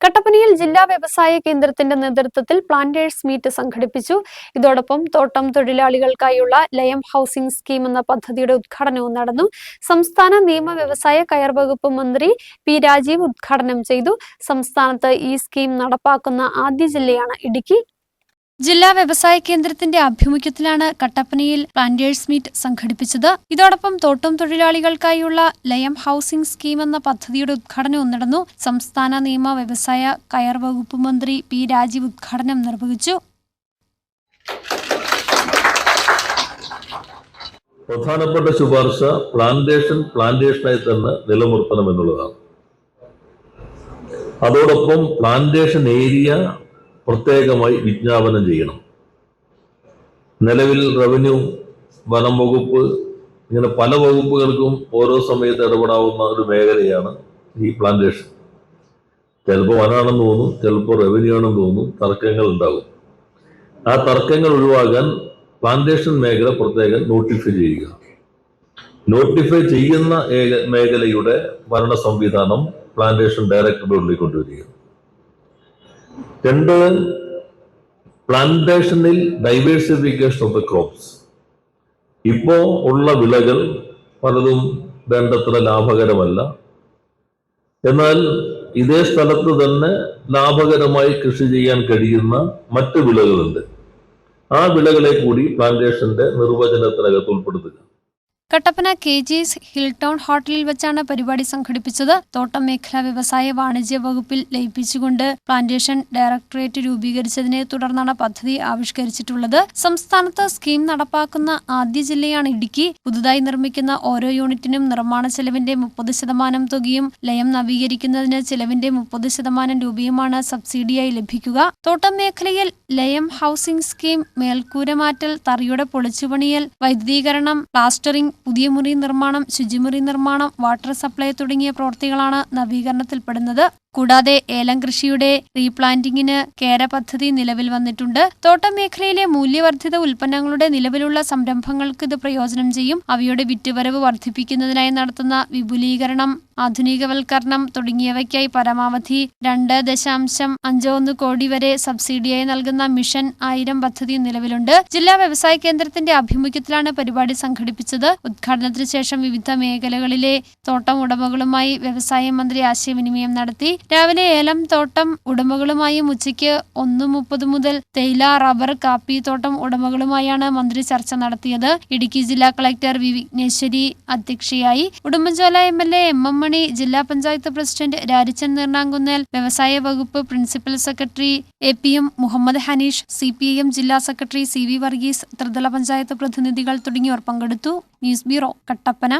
കട്ടപ്പനയിൽ ജില്ലാ വ്യവസായ കേന്ദ്രത്തിന്റെ നേതൃത്വത്തിൽ പ്ലാന്റേഴ്സ് മീറ്റ് സംഘടിപ്പിച്ചു. ഇതോടൊപ്പം തോട്ടം തൊഴിലാളികൾക്കായുള്ള ലയം ഹൗസിംഗ് സ്കീം എന്ന പദ്ധതിയുടെ ഉദ്ഘാടനവും നടന്നു. സംസ്ഥാന നിയമ വ്യവസായ കയർ വകുപ്പ് മന്ത്രി പി രാജീവ് ഉദ്ഘാടനം ചെയ്തു. സംസ്ഥാനത്ത് ഈ സ്കീം നടപ്പാക്കുന്ന ആദ്യ ജില്ലയാണ് ഇടുക്കി. ജില്ലാ വ്യവസായ കേന്ദ്രത്തിന്റെ ആഭിമുഖ്യത്തിലാണ് കട്ടപ്പനയിൽ പ്ലാന്റേഴ്സ് മീറ്റ് സംഘടിപ്പിച്ചത്. ഇതോടൊപ്പം തോട്ടം തൊഴിലാളികൾക്കായുള്ള ലയം ഹൌസിംഗ് സ്കീം എന്ന പദ്ധതിയുടെ ഉദ്ഘാടനവും നടന്നു. സംസ്ഥാന നിയമ വ്യവസായ കയർ വകുപ്പ് മന്ത്രി പി രാജീവ് ഉദ്ഘാടനം നിർവഹിച്ചു. പ്രധാനപ്പെട്ട ശുപാർശ പ്ലാന്റേഷൻ പ്ലാന്റേഷനായി തന്നെ നിലനിർത്തണം എന്നുള്ളതാണ്. അതോടൊപ്പം പ്ലാന്റേഷൻ ഏരിയ പ്രത്യേകമായി വിജ്ഞാപനം ചെയ്യണം. നിലവിൽ റവന്യൂ വനം വകുപ്പ് ഇങ്ങനെ പല വകുപ്പുകൾക്കും ഓരോ സമയത്ത് ഇടപെടാവുന്ന ഒരു മേഖലയാണ് ഈ പ്ലാന്റേഷൻ ചിലപ്പോൾ വനാണെന്ന് തോന്നും ചിലപ്പോൾ റവന്യൂ ആണെന്ന് തോന്നും തർക്കങ്ങൾ ഉണ്ടാകും. ആ തർക്കങ്ങൾ ഒഴിവാക്കാൻ പ്ലാന്റേഷൻ മേഖല പ്രത്യേകം നോട്ടിഫൈ ചെയ്യുക. നോട്ടിഫൈ ചെയ്യുന്ന മേഖലയുടെ ഭരണ സംവിധാനം പ്ലാന്റേഷൻ ഡയറക്ടറുടെ ഉള്ളിൽ കൊണ്ടുവരിക. രണ്ട് പ്ലാന്റേഷനിൽ ഡൈവേഴ്സിഫിക്കേഷൻ ഓഫ് ദ ക്രോപ്സ് ഇപ്പോ ഉള്ള വിളകൾ പലതും വേണ്ടത്ര ലാഭകരമല്ല. എന്നാൽ ഇതേ സ്ഥലത്ത് തന്നെ ലാഭകരമായി കൃഷി ചെയ്യാൻ കഴിയുന്ന മറ്റ് വിളകളുണ്ട്. ആ വിളകളെ കൂടി പ്ലാന്റേഷന്റെ നിർവചനത്തിനകത്ത് ഉൾപ്പെടുത്തുക. കട്ടപ്പന കെ ജിസ് ഹിൽടൗൺ ഹോട്ടലിൽ വെച്ചാണ് പരിപാടി സംഘടിപ്പിച്ചത്. തോട്ടം മേഖലാ വ്യവസായ വാണിജ്യ വകുപ്പിൽ ലയിപ്പിച്ചുകൊണ്ട് പ്ലാന്റേഷൻ ഡയറക്ടറേറ്റ് രൂപീകരിച്ചതിനെ തുടർന്നാണ് പദ്ധതി ആവിഷ്കരിച്ചിട്ടുള്ളത്. സംസ്ഥാനത്ത് സ്കീം നടപ്പാക്കുന്ന ആദ്യ ജില്ലയാണ് ഇടുക്കി. പുതുതായി നിർമ്മിക്കുന്ന ഓരോ യൂണിറ്റിനും നിർമ്മാണ ചെലവിന്റെ മുപ്പത് ശതമാനം തുകയും ലയം നവീകരിക്കുന്നതിന് ചെലവിന്റെ മുപ്പത് ശതമാനം രൂപയുമാണ് സബ്സിഡിയായി ലഭിക്കുക. തോട്ടം മേഖലയിൽ ലയം ഹൗസിംഗ് സ്കീം മേൽക്കൂരമാറ്റൽ തറിയുടെ പൊളിച്ചുപണിയൽ വൈദ്യുതീകരണം പ്ലാസ്റ്ററിംഗ് പുതിയ മുറി നിർമ്മാണം ശുചിമുറി നിർമ്മാണം വാട്ടർ സപ്ലൈ തുടങ്ങിയ പ്രവൃത്തികളാണ് നവീകരണത്തിൽപ്പെടുന്നത്. കൂടാതെ ഏലം കൃഷിയുടെ റീപ്ലാന്റിംഗിന് കേര പദ്ധതി നിലവിൽ വന്നിട്ടുണ്ട്. തോട്ടം മേഖലയിലെ മൂല്യവർദ്ധിത ഉൽപ്പന്നങ്ങളുടെ നിലവിലുള്ള സംരംഭങ്ങൾക്ക് ഇത് പ്രയോജനം ചെയ്യും. അവയുടെ വിറ്റുവരവ് വർദ്ധിപ്പിക്കുന്നതിനായി നടത്തുന്ന വിപുലീകരണം ആധുനികവൽക്കരണം തുടങ്ങിയവയ്ക്കായി പരമാവധി രണ്ട് ദശാംശം അഞ്ച് ഒന്ന് കോടി വരെ സബ്സിഡിയായി നൽകുന്ന മിഷൻ ആയിരം പദ്ധതി നിലവിലുണ്ട്. ജില്ലാ വ്യവസായ കേന്ദ്രത്തിന്റെ ആഭിമുഖ്യത്തിലാണ് പരിപാടി സംഘടിപ്പിച്ചത്. ഉദ്ഘാടനത്തിന് ശേഷം വിവിധ മേഖലകളിലെ തോട്ടം ഉടമകളുമായി വ്യവസായ മന്ത്രി ആശയവിനിമയം നടത്തി. രാവിലെ ഏലം തോട്ടം ഉടമകളുമായും ഉച്ചയ്ക്ക് ഒന്ന് മുപ്പത് മുതൽ തേയില റബ്ബർ കാപ്പി തോട്ടം ഉടമകളുമായാണ് മന്ത്രി ചർച്ച നടത്തിയത്. ഇടുക്കി ജില്ലാ കളക്ടർ വി. വിഘ്നേശ്വരി അധ്യക്ഷയായി. Udumbanchola M. L. A M. M. Mani ജില്ലാ പഞ്ചായത്ത് പ്രസിഡന്റ് രാരിച്ചൻ നീർണാങ്കുന്നേൽ വ്യവസായ വകുപ്പ് principal secretary A. P. M. Muhammad Hanish C. P. I. M. ജില്ലാ സെക്രട്ടറി സി. വി വർഗീസ് ത്രിതല പഞ്ചായത്ത് പ്രതിനിധികൾ തുടങ്ങിയവർ പങ്കെടുത്തു. News bureau Kattappana.